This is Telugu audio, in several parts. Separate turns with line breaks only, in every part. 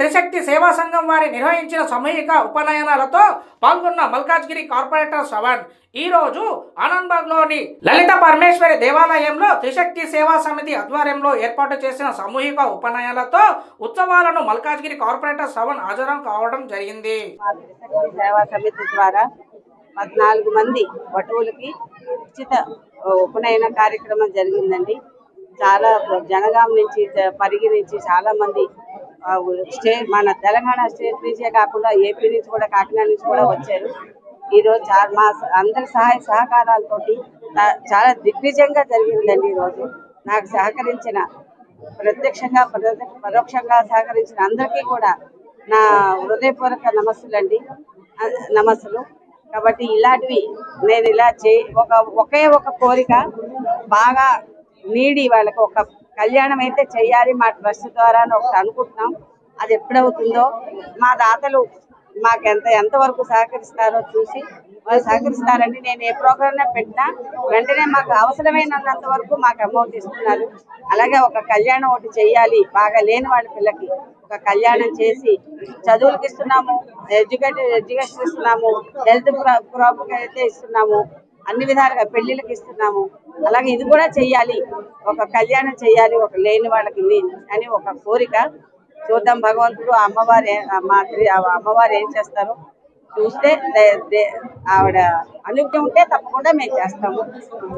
త్రిశక్తి సేవా సంఘం వారి నిర్వహించిన సమూహిక ఉపనయనాలతో పాల్గొన్న మల్కాజ్గిరి కార్పొరేటర్ శ్రవణ్. ఈ రోజు ఆనందబాగ్లోని లలిత పరమేశ్వరి దేవాలయంలో త్రిశక్తి సేవా సమితి ఆధ్వర్యంలో ఏర్పాటు చేసిన సామూహిక ఉపనయాలతో ఉత్సవాలను మల్కాజ్గిరి కార్పొరేటర్ శ్రవణ్ హాజరం కావడం జరిగింది.
సేవా సమితి ద్వారా పద్నాలుగు మంది వటువులకి ఉచిత ఉపనయన కార్యక్రమం జరిగిందండి. చాలా జనగాం నుంచి పరిగి నుంచి చాలా మంది స్టే మన తెలంగాణ స్టేట్ నుంచే కాకుండా ఏపీ నుంచి కూడా కాకినాడ నుంచి కూడా వచ్చారు. ఈ రోజు మా అందరి సహాయ సహకారాలతోటి చాలా దిగ్విజయంగా జరిగిందండి ఈ రోజు. నాకు సహకరించిన ప్రత్యక్షంగా పరోక్షంగా సహకరించిన అందరికీ కూడా నా హృదయపూర్వక నమస్సులండి. అండి నమస్సులు. కాబట్టి ఇలాంటివి నేను ఇలా చే ఒక ఒకే ఒక కోరిక బాగా నీడి వాళ్ళకి ఒక కళ్యాణం అయితే చెయ్యాలి మా ట్రస్ట్ ద్వారా అని ఒకటి అనుకుంటున్నాం. అది ఎప్పుడవుతుందో మా దాతలు మాకు ఎంత ఎంతవరకు సహకరిస్తారో చూసి వాళ్ళు సహకరిస్తారండి నేను ఏ ప్రోగ్రామ్ పెట్టినా వెంటనే మాకు అవసరమైనంత వరకు మాకు అమౌంట్ ఇస్తున్నారు. అలాగే ఒక కళ్యాణం ఒకటి చేయాలి బాగా లేని వాళ్ళ పిల్లకి ఒక కళ్యాణం చేసి చదువులకు ఇస్తున్నాము ఎడ్యుకేటెడ్ ఎడ్యుకేషన్ ఇస్తున్నాము హెల్త్ ప్రాబ్లం అయితే ఇస్తున్నాము. అన్ని విధాలుగా పెళ్ళిళ్ళకి ఇస్తున్నాము. అలాగే ఇది కూడా చెయ్యాలి. ఒక కళ్యాణం చెయ్యాలి. ఒక లేని వాళ్ళకి అని ఒక కోరిక. చూద్దాం భగవంతుడు అమ్మవారి అమ్మవారు ఏ- ఆ అమ్మవారు ఏం చేస్తారు? చూస్తే ఆవిడ అనుజ్ఞ ఉంటే తప్పకుండా మేము చేస్తాము.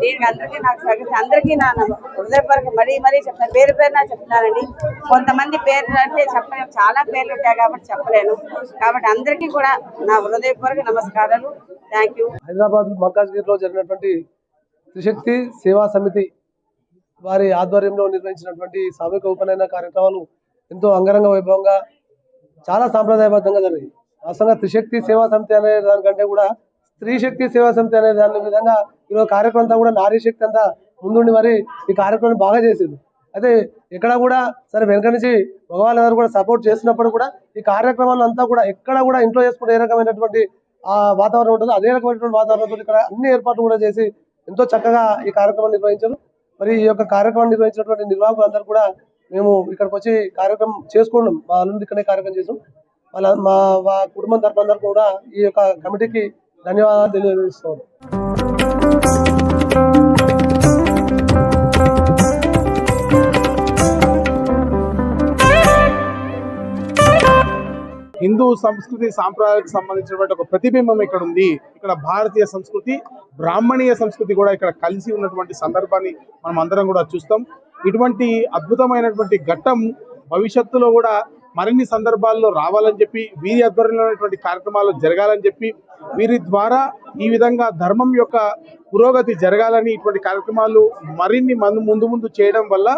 దీనికి అందరికీ నాకు సగతి అందరికీ నా నమ- హృదయపూర్వక మరీ మరీ చెప్తాను. పేరు పేరున చెప్తున్నానండి. కొంతమంది పేర్లు అంటే చెప్పలేము చాలా పేర్లు ఉంటాయి కాబట్టి చెప్పలేను. కాబట్టి అందరికీ కూడా నా హృదయపూర్వక నమస్కారాలు. థ్యాంక్ యూ
హైదరాబాద్ మల్కాజ్గిరిలో జరిగినటువంటి త్రిశక్తి సేవా సమితి వారి ఆధ్వర్యంలో నిర్వహించినటువంటి సామూహిక ఉపనయన కార్యక్రమాలు ఎంతో అంగరంగ వైభవంగా చాలా సాంప్రదాయబద్ధంగా జరిగాయి. అసలు త్రిశక్తి సేవా సమితి అనే దానికంటే కూడా స్త్రీ శక్తి సేవా సమితి అనే దాని విధంగా ఈరోజు కార్యక్రమం అంతా కూడా నారీ శక్తి అంతా ముందుండి మరి ఈ కార్యక్రమం బాగా చేసింది. అయితే ఎక్కడ కూడా సరే వెనక నుంచి మగవాళ్ళందరూ కూడా సపోర్ట్ చేసినప్పుడు కూడా ఈ కార్యక్రమాలు అంతా కూడా ఎక్కడ కూడా ఇంట్లో చేసుకుంటే ఏ రకమైనటువంటి ఆ వాతావరణం ఉంటుందో అదే రకమైనటువంటి వాతావరణంతో ఇక్కడ అన్ని ఏర్పాట్లు కూడా చేసి ఎంతో చక్కగా ఈ కార్యక్రమం నిర్వహించారు. మరి ఈ యొక్క కార్యక్రమం నిర్వహించినటువంటి నిర్వాహకులు అందరూ కూడా మేము ఇక్కడికి వచ్చి కార్యక్రమం చేసుకున్నాం మా అల్లుండి ఇక్కడే కార్యక్రమం చేసాం. వాళ్ళ మా మా కుటుంబం తరపు కూడా ఈ యొక్క కమిటీకి ధన్యవాదాలు తెలియజేస్తున్నాం
హిందూ సంస్కృతి సాంప్రదాయాలకు సంబంధించినటువంటి ఒక ప్రతిబింబం ఇక్కడ ఉంది. ఇక్కడ భారతీయ సంస్కృతి బ్రాహ్మణీయ సంస్కృతి కూడా ఇక్కడ కలిసి ఉన్నటువంటి సందర్భాన్ని మనం అందరం కూడా చూస్తాం. ఇటువంటి అద్భుతమైనటువంటి ఘట్టం భవిష్యత్తులో కూడా మరిన్ని సందర్భాల్లో రావాలని చెప్పి వీరి ఆధ్వర్యంలో ఉన్నటువంటి కార్యక్రమాలు జరగాలని చెప్పి వీరి ద్వారా ఈ విధంగా ధర్మం యొక్క పురోగతి జరగాలని ఇటువంటి కార్యక్రమాలు మరిన్ని మందు ముందు ముందు చేయడం వల్ల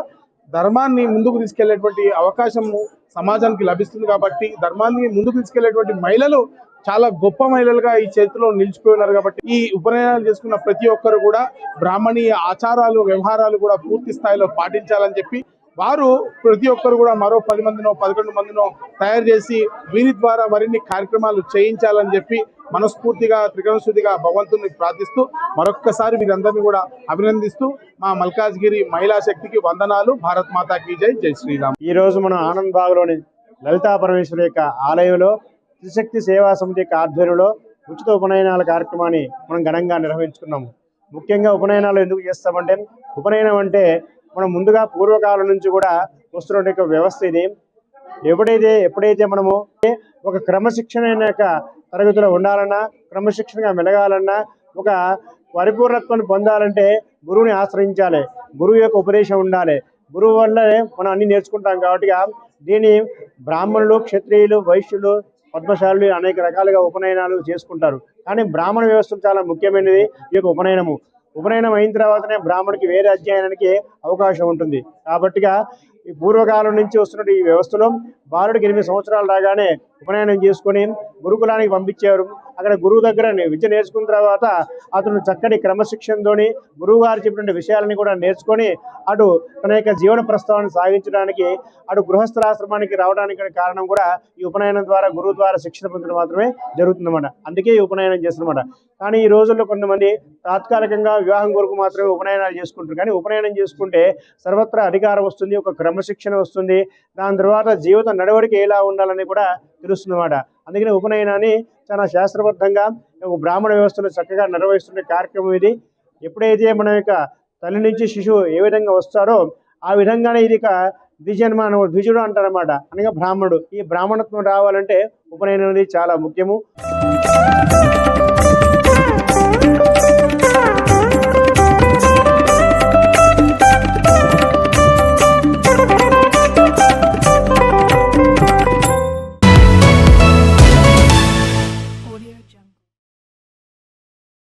ధర్మాన్ని ముందుకు తీసుకెళ్ళేటువంటి అవకాశము సమాజానికి లభిస్తుంది కాబట్టి ధర్మాన్ని ముందుకు తీసుకెళ్ళేటువంటి మహిళలు చాలా గొప్ప మహిళలుగా ఈ చేతిలో నిలిచిపోయి ఉన్నారు కాబట్టి ఈ ఉపనయనాలు చేసుకున్న ప్రతి ఒక్కరు కూడా బ్రాహ్మణీయ ఆచారాలు వ్యవహారాలు కూడా పూర్తి స్థాయిలో పాటించాలని చెప్పి వారు ప్రతి ఒక్కరు కూడా మరో పది మందినో పదకొండు మందినో తయారు చేసి వీరి ద్వారా మరిన్ని కార్యక్రమాలు చేయించాలని చెప్పి మనస్ఫూర్తిగా త్రికరణశుద్ధిగా భగవంతుని ప్రార్థిస్తూ మరొక్కసారి మీరందరినీ కూడా అభినందిస్తూ మా మల్కాజ్గిరి మహిళా శక్తికి వందనాలు. భారత్ మాతాకి జై జై శ్రీరామ్.
ఈ రోజు మనం ఆనంద్ బాగ్లోని లలితా పరమేశ్వరి యొక్క ఆలయంలో త్రిశక్తి సేవా సమితి యొక్క ఆధ్వర్యంలో ఉచిత ఉపనయనాల కార్యక్రమాన్ని మనం ఘనంగా నిర్వహించుకున్నాము. ముఖ్యంగా ఉపనయనాలు ఎందుకు చేస్తామంటే ఉపనయనం అంటే మనం ముందుగా పూర్వకాలం నుంచి కూడా వస్తున్న వ్యవస్థ ఇది. ఎప్పుడైతే ఎప్పుడైతే మనము ఒక క్రమశిక్షణ యొక్క తరగతిలో ఉండాలన్నా క్రమశిక్షణగా మెలగాలన్నా ఒక పరిపూర్ణత్వాన్ని పొందాలంటే గురువుని ఆశ్రయించాలి. గురువు యొక్క ఉపదేశం ఉండాలి. గురువు వల్లనే మనం అన్ని నేర్చుకుంటాం కాబట్టి దీన్ని బ్రాహ్మణులు క్షత్రియులు వైశ్యులు పద్మశాలులు అనేక రకాలుగా ఉపనయనాలు చేసుకుంటారు. కానీ బ్రాహ్మణ వ్యవస్థ చాలా ముఖ్యమైనది. ఈ యొక్క ఉపనయనము. ఉపనయనం అయిన తర్వాతనే బ్రాహ్మణుడికి వేరే అధ్యయనానికి అవకాశం ఉంటుంది. కాబట్టిగా ఈ పూర్వకాలం నుంచి వస్తున్న ఈ వ్యవస్థలో బాలుడికి ఎనిమిది సంవత్సరాలు రాగానే ఉపనయనం చేసుకొని గురుకులానికి పంపించారు. అక్కడ గురువు దగ్గర విద్య నేర్చుకున్న తర్వాత అతను చక్కటి క్రమశిక్షణతోని గురువు గారు చెప్పిన విషయాలని కూడా నేర్చుకొని అటు తన యొక్క జీవన ప్రస్తావాన్ని సాగించడానికి అటు గృహస్థాశ్రమానికి రావడానికి కారణం కూడా ఈ ఉపనయనం ద్వారా గురువు ద్వారా శిక్షణ పొందడం మాత్రమే జరుగుతుందన్నమాట. అందుకే ఈ ఉపనయనం చేస్తున్నమాట. కానీ ఈ రోజుల్లో కొంతమంది తాత్కాలికంగా వివాహం కొరకు మాత్రమే ఉపనయనాలు చేసుకుంటారు. కానీ ఉపనయనం చేసుకుంటే సర్వత్రా అధికారం వస్తుంది ఒక క్రమశిక్షణ వస్తుంది. దాని తర్వాత జీవిత నడవడిక ఎలా ఉండాలని కూడా తెలుస్తుంది అందుకనే ఉపనయనాన్ని చాలా శాస్త్రబద్ధంగా బ్రాహ్మణ వ్యవస్థను చక్కగా నిర్వహిస్తున్న కార్యక్రమం ఇది. ఎప్పుడైతే మన యొక్క తల్లి నుంచి శిశువు ఏ విధంగా వస్తారో ఆ విధంగానే ఇది ఒక ద్విజన్మ ద్విజుడు అంటారన్నమాట. అనగా బ్రాహ్మణుడు. ఈ బ్రాహ్మణత్వం రావాలంటే ఉపనయనం అనేది చాలా ముఖ్యము.